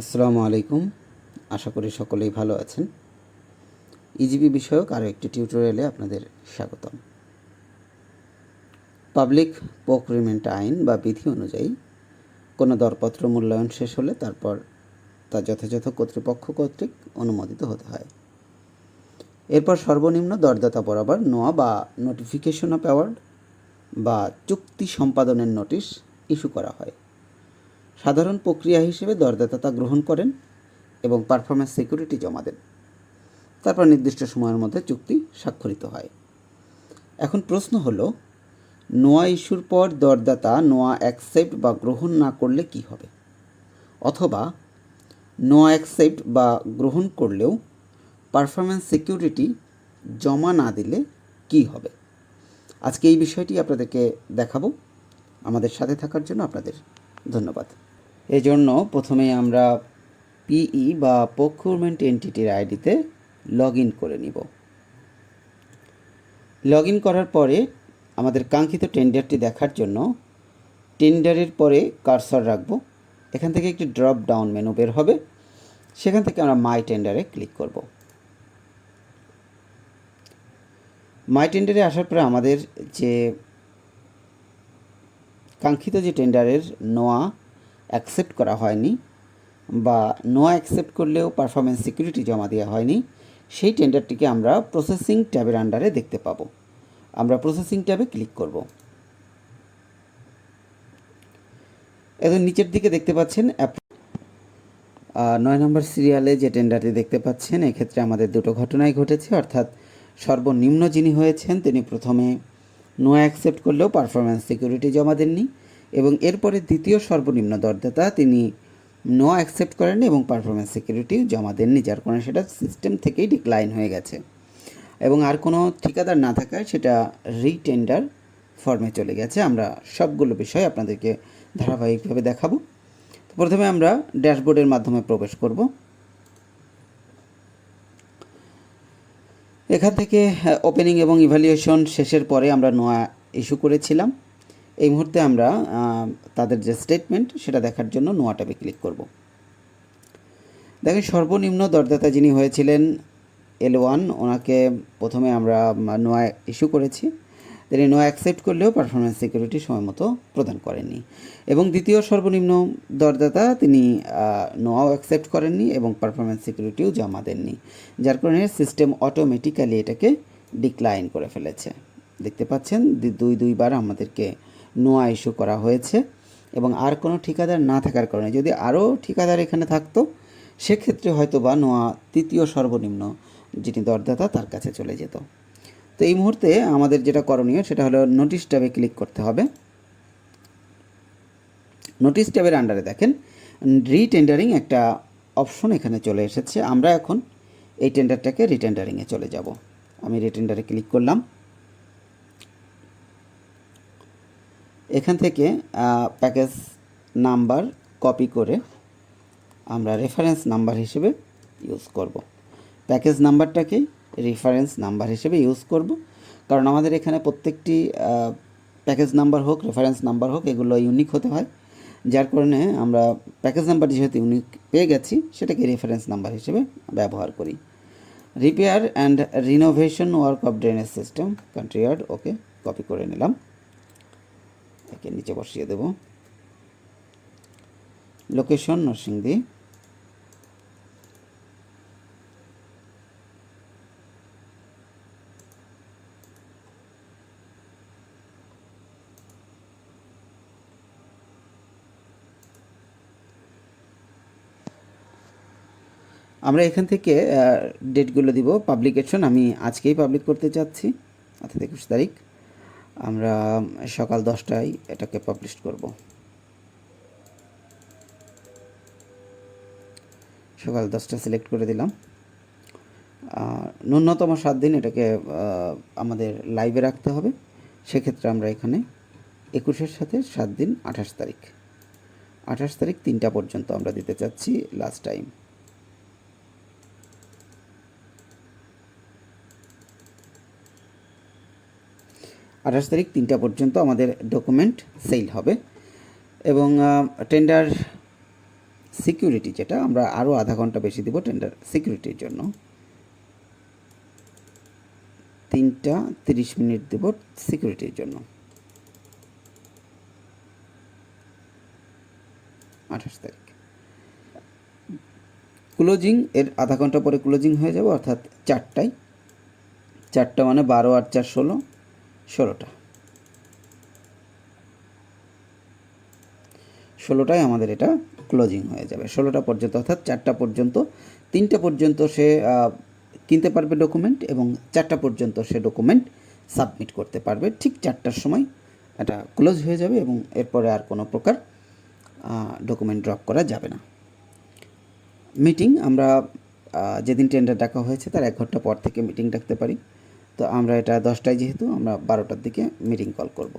আসসালামু আলাইকুম। আশা করি সকলেই ভালো আছেন। ইজিবি বিষয়ক আরও একটি টিউটোরিয়ালে আপনাদের স্বাগতম। পাবলিক প্রক্রিমেন্ট আইন বা বিধি অনুযায়ী কোনো দরপত্র মূল্যায়ন শেষ হলে তারপর তা যথাযথ কর্তৃপক্ষ কর্তৃক অনুমোদিত হতে হয়। এরপর সর্বনিম্ন দরদাতা বরাবর নোয়া বা নোটিফিকেশন অফ অ্যাওয়ার্ড বা চুক্তি সম্পাদনের নোটিশ ইস্যু করা হয়। সাধারণ প্রক্রিয়া হিসেবে দরদাতা তা গ্রহণ করেন এবং পারফরমেন্স সিকিউরিটি জমা দেন। তারপর নির্দিষ্ট সময়ের মধ্যে চুক্তি স্বাক্ষরিত হয়। এখন প্রশ্ন হলো, নোয়া ইস্যুর পর দরদাতা নোয়া অ্যাকসেপ্ট বা গ্রহণ না করলে কি হবে? অথবা, নোয়া অ্যাকসেপ্ট বা গ্রহণ করলেও পারফরমেন্স সিকিউরিটি জমা না দিলে কি হবে? আজকে এই বিষয়টি আপনাদেরকে দেখাবো। আমাদের সাথে থাকার জন্য আপনাদের ধন্যবাদ। এই জন্য প্রথমে আমরা পিই বা প্রকিউরমেন্ট এন্টিটির আইডিতে লগ ইন করে নিব। লগ ইন করার পরে আমাদের কাঙ্ক্ষিত টেন্ডারটি দেখার জন্য টেন্ডারের পরে কারসর রাখব। এখান থেকে একটি ড্রপ ডাউন মেনু বের হবে। সেখান থেকে আমরা মাই টেন্ডারে ক্লিক করব। মাই টেন্ডারে আসার পরে আমাদের যে কাঙ্ক্ষিত যে টেন্ডারের নোয়া অ্যাকসেপ্ট করা হয়নি বা নোয়া অ্যাকসেপ্ট করলেও পারফরমেন্স সিকিউরিটি জমা দেওয়া হয়নি, সেই টেন্ডারটিকে আমরা প্রসেসিং ট্যাবের আন্ডারে দেখতে পাবো। আমরা প্রসেসিং ট্যাবে ক্লিক করব। এখন নিচের দিকে দেখতে পাচ্ছেন নয় নম্বর সিরিয়ালে যে টেন্ডারটি দেখতে পাচ্ছেন, এক্ষেত্রে আমাদের দুটো ঘটনাই ঘটেছে। অর্থাৎ সর্বনিম্ন যিনি হয়েছেন, তিনি প্রথমে নো অ্যাকসেপ্ট করলেও পারফরমেন্স সিকিউরিটি জমা দেননি। এবং এরপরে দ্বিতীয় সর্বনিম্ন দরদাতা তিনি নো অ্যাকসেপ্ট করেননি এবং পারফরমেন্স সিকিউরিটি জমা দেননি, যার কারণে সেটা সিস্টেম থেকেই ডিক্লাইন হয়ে গেছে। এবং আর কোনো ঠিকাদার না থাকায় সেটা রিটেন্ডার ফর্মে চলে গেছে। আমরা সবগুলো বিষয় আপনাদেরকে ধারাবাহিকভাবে দেখাবো। তো প্রথমে আমরা ড্যাশবোর্ডের মাধ্যমে প্রবেশ করব। এখান থেকে ওপেনিং এবং ইভ্যালুয়েশন শেষের পরে আমরা নোয়া ইস্যু করেছিলাম। এই মুহূর্তে আমরা তাদের যে স্টেটমেন্ট সেটা দেখার জন্য নোয়া ট্যাবে ক্লিক করব। দেখেন, সর্বনিম্ন দরদাতা যিনি হয়েছিলেন এল ওয়ান ওনাকে প্রথমে আমরা নোয়া ইস্যু করেছি। তিনি নোয়া অ্যাকসেপ্ট করলেও পারফরমেন্স সিকিউরিটি সময় মতো প্রদান করেননি। এবং দ্বিতীয় সর্বনিম্ন দরদাতা তিনি নোয়াও অ্যাকসেপ্ট করেননি এবং পারফরমেন্স সিকিউরিটিও জমা দেননি। যার কারণে সিস্টেম অটোমেটিক্যালি এটাকে ডিক্লাইন করে ফেলেছে। দেখতে পাচ্ছেন দুই, দুইবার আমাদেরকে নোয়া ইস্যু করা হয়েছে এবং আর কোনো ঠিকাদার না থাকার কারণে। যদি আরও ঠিকাদার এখানে থাকতো, সেক্ষেত্রে হয়তো বা নোয়া তৃতীয় সর্বনিম্ন যিনি দরদাতা, তার কাছে চলে যেত। তো এই মুহূর্তে আমাদের যেটা করণীয়, সেটা হলো নোটিশ ট্যাবে ক্লিক করতে হবে। নোটিশ ট্যাবের আন্ডারে দেখেন, রিটেন্ডারিং একটা অপশন এখানে চলে এসেছে। আমরা এখন এই টেন্ডারটাকে রিটেন্ডারিংয়ে চলে যাব। আমি রিটেন্ডারে ক্লিক করলাম। এখান থেকে প্যাকেজ নাম্বার কপি করে আমরা রেফারেন্স নাম্বার হিসেবে ইউজ করব। প্যাকেজ নাম্বারটাকে রেফারেন্স নাম্বার হিসেবে ইউজ করব। কারণ আমাদের এখানে প্রত্যেকটি প্যাকেজ নাম্বার হোক রেফারেন্স নাম্বার হোক, এগুলো ইউনিক হতে হয়। যার কারণে আমরা প্যাকেজ নাম্বার যেহেতু ইউনিক পেয়ে গেছি, সেটাকে রেফারেন্স নাম্বার হিসেবে ব্যবহার করি। Repair and renovation work of drainage system countrywide okay copy করে নিলাম। একে নিচে বসিয়ে দেব। লোকেশন নরসিংদী। আমরা এখান থেকে ডেটগুলো দিব। পাবলিকেশন আমি আজকেই পাবলিক করতে চাচ্ছি, অর্থাৎ একুশ তারিখ। আমরা সকাল দশটায় এটাকে পাবলিশ করব। সকাল দশটা সিলেক্ট করে দিলাম। ন্যূনতম সাত দিন এটাকে আমাদের লাইভে রাখতে হবে। সেক্ষেত্রে আমরা এখানে একুশের সাথে সাত দিন আঠাশ তারিখ। আঠাশ তারিখ তিনটা পর্যন্ত আমরা দিতে চাচ্ছি লাস্ট টাইম আঠাশ তারিখ তিনটা পর্যন্ত আমাদের ডকুমেন্ট সেল হবে। এবং টেন্ডার সিকিউরিটি যেটা, আমরা আরও আধা ঘণ্টা বেশি দিব টেন্ডার সিকিউরিটির জন্য। তিনটা তিরিশ মিনিট দেব সিকিউরিটির জন্য। আঠাশ তারিখ। ক্লোজিং এর আধা ঘণ্টা পরে ক্লোজিং হয়ে যাবে, অর্থাৎ চারটায়। চারটা মানে বারো আর চার, ষোলো। ষোলোটা। ষোলোটায় আমাদের এটা ক্লোজিং হয়ে যাবে। ষোলোটা পর্যন্ত, অর্থাৎ চারটা পর্যন্ত, তিনটা পর্যন্ত সে কিনতে পারবে ডকুমেন্ট এবং চারটা পর্যন্ত সে ডকুমেন্ট সাবমিট করতে পারবে। ঠিক চারটার সময় এটা ক্লোজ হয়ে যাবে এবং এরপরে আর কোনো প্রকার ডকুমেন্ট ড্রপ করা যাবে না। মিটিং আমরা যেদিন টেন্ডার ডাকা হয়েছে তার এক ঘণ্টা পর থেকে মিটিং ডাকতে পারি। তো আমরা এটা দশটায় যেহেতু আমরা বারোটার দিকে মিটিং কল করব।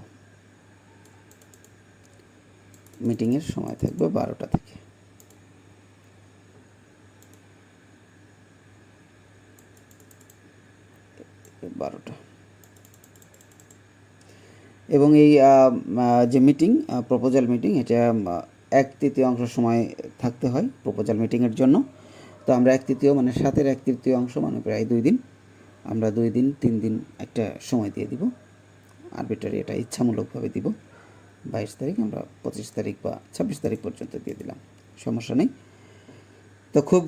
মিটিংয়ের সময় থাকবে বারোটা থেকে। বারোটা। এবং এই যে মিটিং প্রপোজাল মিটিং এটা এক তৃতীয়াংশ সময় থাকতে হয় প্রপোজাল মিটিংয়ের জন্য। তো আমরা এক তৃতীয় মানে সাতের এক তৃতীয় অংশ মানে প্রায় দুই দিন আমরা দুই দিন, তিন দিন একটা সময় দিয়ে দিব। আরবিটারি এটা ইচ্ছামূলকভাবে দিব। বাইশ তারিখ আমরা পঁচিশ তারিখ বা ছাব্বিশ তারিখ পর্যন্ত দিয়ে দিলাম। সমস্যা নেই। তো খুব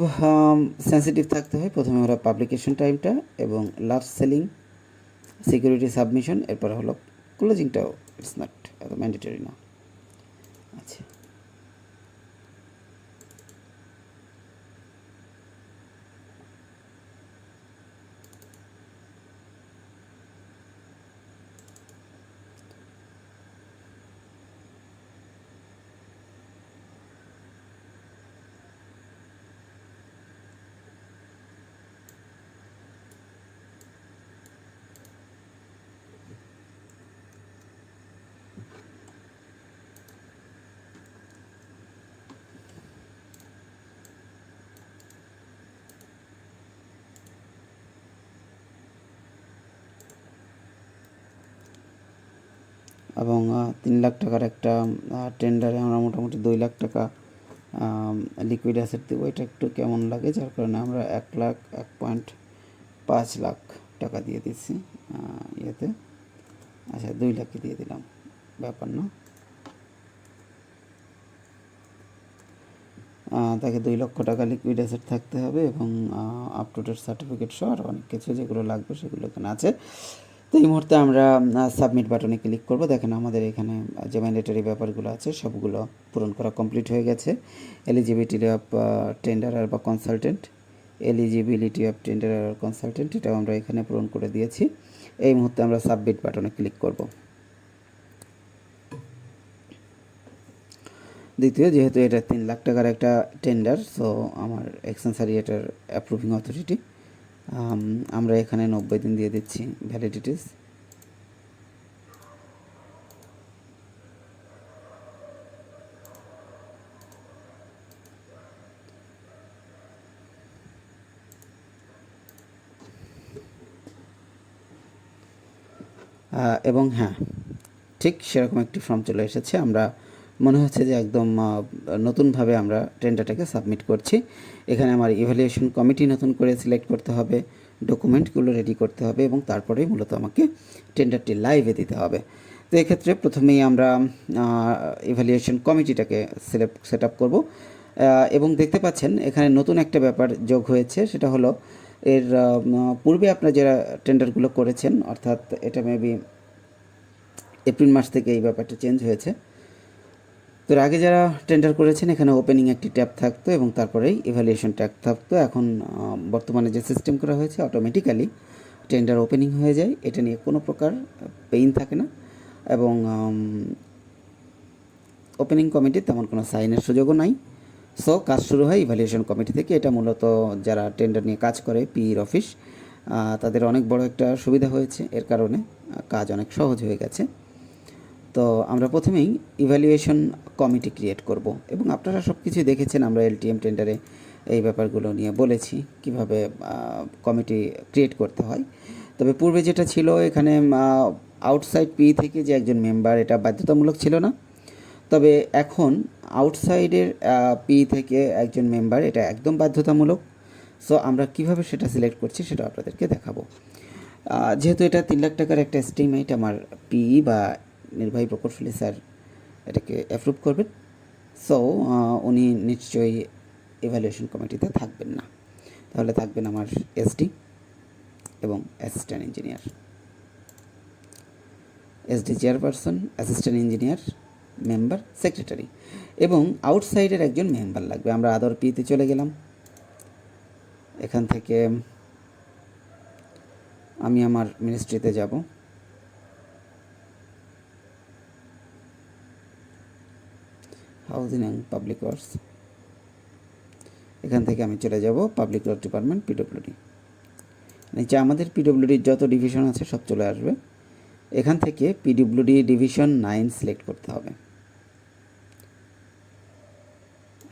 সেন্সিটিভ থাকতে হয়। প্রথমে আমরা পাবলিকেশন টাইমটা এবং লাস্ট সেলিং সিকিউরিটি সাবমিশন এরপর হলো ক্লোজিংটাও ইটস নট এত ম্যান্ডেটরি না। আচ্ছা। এবং তিন লাখ টাকার একটা টেন্ডারে আমরা মোটামুটি দুই লাখ টাকা লিকুইড অ্যাসেট দেবো। এটা একটু কেমন লাগে? যার কারণে আমরা এক লাখ, এক পয়েন্ট পাঁচ লাখ টাকা দিয়ে দিচ্ছি ইয়েতে। আচ্ছা দুই লাখই দিয়ে দিলাম। ব্যাপার না। তাকে দুই লক্ষ টাকা লিকুইড অ্যাসেট থাকতে হবে এবং আপ টু ডেট সার্টিফিকেট সহ আর অনেক কিছু যেগুলো লাগবে সেগুলো এখানে আছে। তো এই মুহূর্তে আমরা সাবমিট বাটনে ক্লিক করব। দেখেন আমাদের এখানে যে ম্যান্ডেটরি ব্যাপারগুলো আছে, সবগুলো পূরণ করা কমপ্লিট হয়ে গেছে। এলিজিবিলিটি অফ টেন্ডারার বা consultant eligibility of tenderer consultant এটাও আমরা এখানে পূরণ করে দিয়েছি। এই মুহূর্তে আমরা সাবমিট বাটনে ক্লিক করব। দ্বিতীয়, যেহেতু এটা তিন লাখ টাকার একটা টেন্ডার সো আমার এক্সেন্সারি এটার অ্যাপ্রুভিং অথরিটি আমরা এখানে নব্বই দিন দিয়ে দিচ্ছি ভ্যালিডিটিস এবং হ্যাঁ ঠিক সেরকম একটি ফর্ম চলে এসেছে, আমরা মনে হচ্ছে যে একদম নতুনভাবে আমরা টেন্ডারটাকে সাবমিট করছি। এখানে আমার ইভ্যালুয়েশন কমিটি নতুন করে সিলেক্ট করতে হবে ডকুমেন্টগুলো রেডি করতে হবে এবং তারপরেই মূলত আমাকে টেন্ডারটি লাইভে দিতে হবে। তো এক্ষেত্রে প্রথমেই আমরা ইভ্যালুয়েশন কমিটিটাকে সিলেক্ট সেট আপ করব। এবং দেখতে পাচ্ছেন এখানে নতুন একটা ব্যাপার যোগ হয়েছে, সেটা হলো এর পূর্বে আপনারা যারা টেন্ডারগুলো করেছেন, অর্থাৎ এটা মেবি এপ্রিল মাস থেকে এই ব্যাপারটা চেঞ্জ হয়েছে তো আগে যারা টেন্ডার করেছেন, এখানে ওপেনিং একটি ট্যাব থাকতো এবং তারপরেই ইভ্যালুয়েশন ট্যাব থাকতো। এখন বর্তমানে যে সিস্টেম করা হয়েছে অটোমেটিক্যালি টেন্ডার ওপেনিং হয়ে যায়। এটা নিয়ে কোনো প্রকার পেইন থাকে না এবং ওপেনিং কমিটির তেমন কোনো সাইনের সুযোগও নাই। সো কাজ শুরু হয় ইভ্যালুয়েশন কমিটি থেকে। এটা মূলত যারা টেন্ডার নিয়ে কাজ করে পিইর অফিস তাদের অনেক বড় একটা সুবিধা হয়েছে। এর কারণে কাজ অনেক সহজ হয়ে গেছে। তো আমরা প্রথমেই ইভ্যালুয়েশন কমিটি ক্রিয়েট করব এবং আপনারা সব কিছুই দেখেছেন, আমরা এলটিএম টেন্ডারে এই ব্যাপারগুলো নিয়ে বলেছি কীভাবে কমিটি ক্রিয়েট করতে হয়। তবে পূর্বে যেটা ছিল এখানে আউটসাইড পি থেকে যে একজন মেম্বার এটা বাধ্যতামূলক ছিল না। তবে এখন আউটসাইডের পি থেকে একজন মেম্বার এটা একদম বাধ্যতামূলক। সো আমরা কীভাবে সেটা সিলেক্ট করছি সেটা আপনাদেরকে দেখাবো। যেহেতু এটা তিন লাখ টাকার একটা এস্টিমেট আমার পিই বা নির্বাহী প্রকৌশলী স্যার এটাকে অ্যাপ্রুভ করবেন। সো উনি নিশ্চয়ই এভালুয়েশন কমিটিতে থাকবেন না। তাহলে থাকবেন আমার এসডি এবং assistant engineer SD chairperson assistant engineer member secretary এবং আউটসাইডের একজন মেম্বার লাগবে। আমরা আদর পিতে চলে গেলাম। এখান থেকে আমি আমার মিনিস্ট্রিতে যাব। Housing and public works. এখান থেকে আমি চলে যাব পাবলিক ওয়ার্ক ডিপার্টমেন্ট পিডব্লিউডি নিচে আমাদের পিডব্লিউডির যত ডিভিশন আছে সব চলে আসবে। এখান থেকে পিডব্লিউডি ডিভিশন নাইন সিলেক্ট করতে হবে।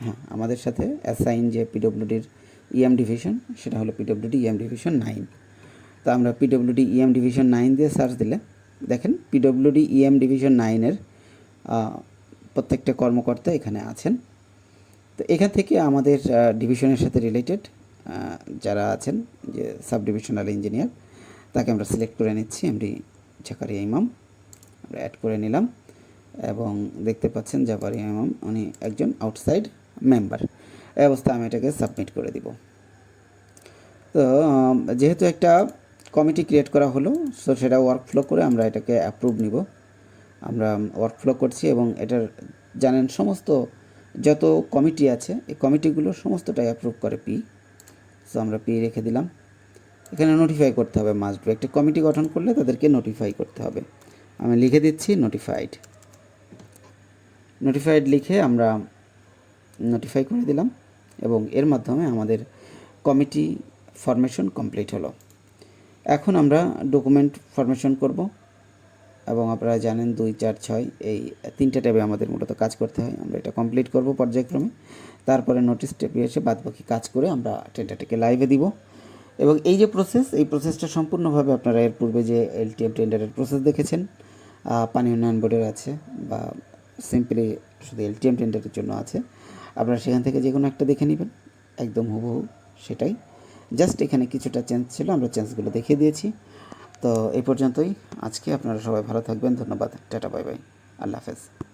হ্যাঁ আমাদের সাথে অ্যাসাইন যে পিডব্লিউডির ইএম ডিভিশন, সেটা হলো পিডব্লিউডি ইএম ডিভিশন নাইন। তো আমরা পিডব্লিউডি ইএম ডিভিশন নাইন দিয়ে সার্চ দিলে, দেখেন পিডব্লিউডি ইএম ডিভিশন নাইনের প্রত্যেকটা কর্মকর্তা এখানে আছেন। তো এখান থেকে আমাদের ডিভিশনের সাথে রিলেটেড যারা আছেন, যে সাব ডিভিশনাল ইঞ্জিনিয়ার তাকে আমরা সিলেক্ট করে নিচ্ছি। এমডি জাকারিয়া ইমাম, আমরা অ্যাড করে নিলাম। এবং দেখতে পাচ্ছেন জাকারিয়া ইমাম, উনি একজন আউটসাইড মেম্বার এই অবস্থায় আমি এটাকে সাবমিট করে দিব। তো যেহেতু একটা কমিটি ক্রিয়েট করা হলো সো সেটা ওয়ার্কফ্লো করে আমরা এটাকে অ্যাপ্রুভ নিব। আমরা ওয়ার্কফ্লো করছি এবং এটার জানেন সমস্ত যত কমিটি আছে, এই কমিটিগুলো সমস্তটাই অ্যাপ্রুভ করে পি সো আমরা পি রেখে দিলাম। এখানে নোটিফাই করতে হবে মাস্ট বি একটা কমিটি গঠন করলে তাদেরকে নোটিফাই করতে হবে। আমি লিখে দিচ্ছি নোটিফাইড নোটিফাইড লিখে আমরা নোটিফাই করে দিলাম এবং এর মাধ্যমে আমাদের কমিটি ফরমেশন কমপ্লিট হলো। এখন আমরা ডকুমেন্ট ফরমেশন করব। এবং আপনারা জানেন দুই, চার, ছয়, এই তিনটে ট্যাবে আমাদের মূলত কাজ করতে হয়। আমরা এটা কমপ্লিট করব পর্যায়ক্রমে। তারপরে নোটিশ ট্যাবে এসে বাদবাকি কাজ করে আমরা টেন্ডারটাকে লাইভে দিব। এবং এই যে প্রসেস এই প্রসেসটা সম্পূর্ণভাবে আপনারা এর পূর্বে যে এলটিএম টেন্ডারের প্রসেস দেখেছেন পানি উন্নয়ন বোর্ডের আছে বা সিম্পলি শুধু এলটিএম টেন্ডারের জন্য আছে। আপনারা সেখান থেকে যে কোনো একটা দেখে নেবেন, একদম হুবহু সেটাই। জাস্ট এখানে কিছুটা চেঞ্জ ছিল, আমরা চেঞ্জগুলো দেখিয়ে দিয়েছি। তো এই পর্যন্তই। আজকে আপনারা সবাই ভালো থাকবেন। ধন্যবাদ। Tata bye bye. আল্লাহ হাফেজ।